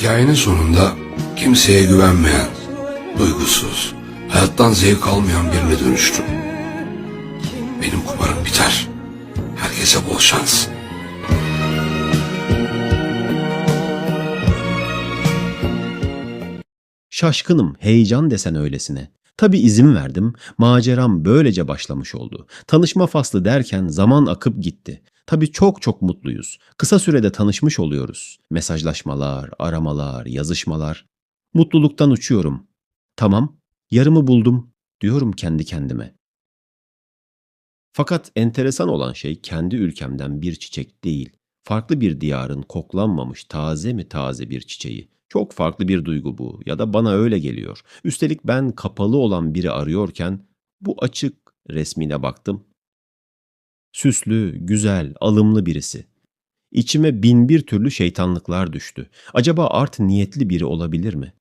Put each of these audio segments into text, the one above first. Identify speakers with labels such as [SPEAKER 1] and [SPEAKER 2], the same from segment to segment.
[SPEAKER 1] Hikayenin sonunda kimseye güvenmeyen, duygusuz, hayattan zevk almayan birine dönüştüm. Benim kumarım biter. Herkese bol şans.
[SPEAKER 2] Şaşkınım, heyecan desen öylesine. Tabi izin verdim, maceram böylece başlamış oldu. Tanışma faslı derken zaman akıp gitti. Tabi çok çok mutluyuz. Kısa sürede tanışmış oluyoruz. Mesajlaşmalar, aramalar, yazışmalar. Mutluluktan uçuyorum. Tamam, yarımı buldum diyorum kendi kendime. Fakat enteresan olan şey kendi ülkemden bir çiçek değil. Farklı bir diyarın koklanmamış taze mi taze bir çiçeği. Çok farklı bir duygu bu ya da bana öyle geliyor. Üstelik ben kapalı olan biri arıyorken bu açık resmine baktım. Süslü, güzel, alımlı birisi. İçime bin bir türlü şeytanlıklar düştü. Acaba art niyetli biri olabilir mi?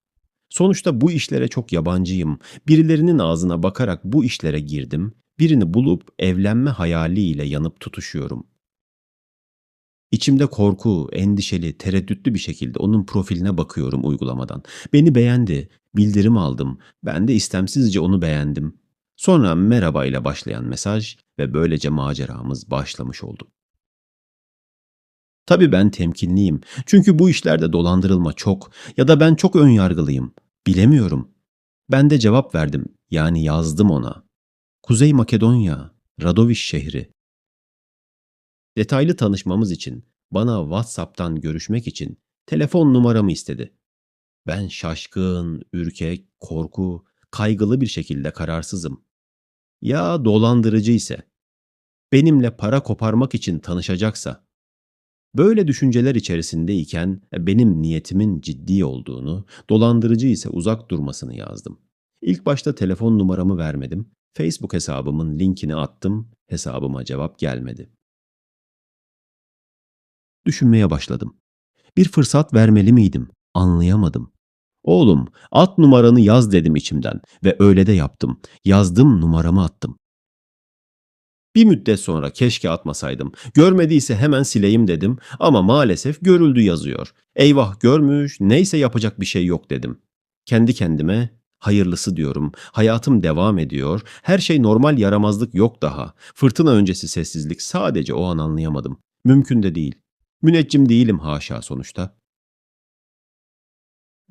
[SPEAKER 2] Sonuçta bu işlere çok yabancıyım. Birilerinin ağzına bakarak bu işlere girdim. Birini bulup evlenme hayaliyle yanıp tutuşuyorum. İçimde korku, endişeli, tereddütlü bir şekilde onun profiline bakıyorum uygulamadan. Beni beğendi, bildirim aldım. Ben de istemsizce onu beğendim. Sonra merhaba ile başlayan mesaj ve böylece maceramız başlamış oldu. Tabii ben temkinliyim. Çünkü bu işlerde dolandırılma çok ya da ben çok ön yargılıyım. Bilemiyorum. Ben de cevap verdim. Yani yazdım ona. Kuzey Makedonya, Radoviş şehri. Detaylı tanışmamız için bana WhatsApp'tan görüşmek için telefon numaramı istedi. Ben şaşkın, ürkek, korku, kaygılı bir şekilde kararsızım. Ya dolandırıcı ise? Benimle para koparmak için tanışacaksa? Böyle düşünceler içerisindeyken benim niyetimin ciddi olduğunu, dolandırıcı ise uzak durmasını yazdım. İlk başta telefon numaramı vermedim. Facebook hesabımın linkini attım. Hesabıma cevap gelmedi. Düşünmeye başladım. Bir fırsat vermeli miydim? Anlayamadım. Oğlum, at numaranı yaz dedim içimden ve öyle de yaptım. Yazdım, numaramı attım. Bir müddet sonra keşke atmasaydım. Görmediyse hemen sileyim dedim ama maalesef görüldü yazıyor. Eyvah görmüş, neyse yapacak bir şey yok dedim. Kendi kendime hayırlısı diyorum. Hayatım devam ediyor. Her şey normal yaramazlık yok daha. Fırtına öncesi sessizlik sadece o an anlayamadım. Mümkün de değil. Müneccim değilim haşa sonuçta.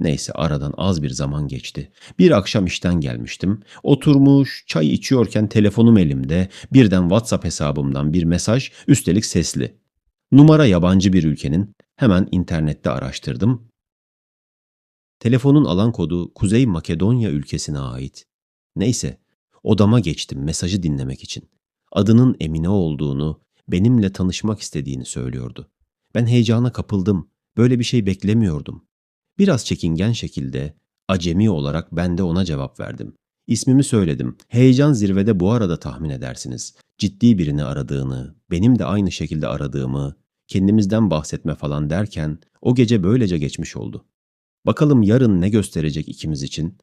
[SPEAKER 2] Neyse aradan az bir zaman geçti. Bir akşam işten gelmiştim. Oturmuş, çay içiyorken telefonum elimde. Birden WhatsApp hesabımdan bir mesaj, üstelik sesli. Numara yabancı bir ülkenin. Hemen internette araştırdım. Telefonun alan kodu Kuzey Makedonya ülkesine ait. Neyse, odama geçtim mesajı dinlemek için. Adının Emine olduğunu, benimle tanışmak istediğini söylüyordu. Ben heyecana kapıldım. Böyle bir şey beklemiyordum. Biraz çekingen şekilde, acemi olarak ben de ona cevap verdim. İsmimi söyledim. Heyecan zirvede bu arada tahmin edersiniz. Ciddi birini aradığını, benim de aynı şekilde aradığımı, kendimizden bahsetme falan derken o gece böylece geçmiş oldu. Bakalım yarın ne gösterecek ikimiz için?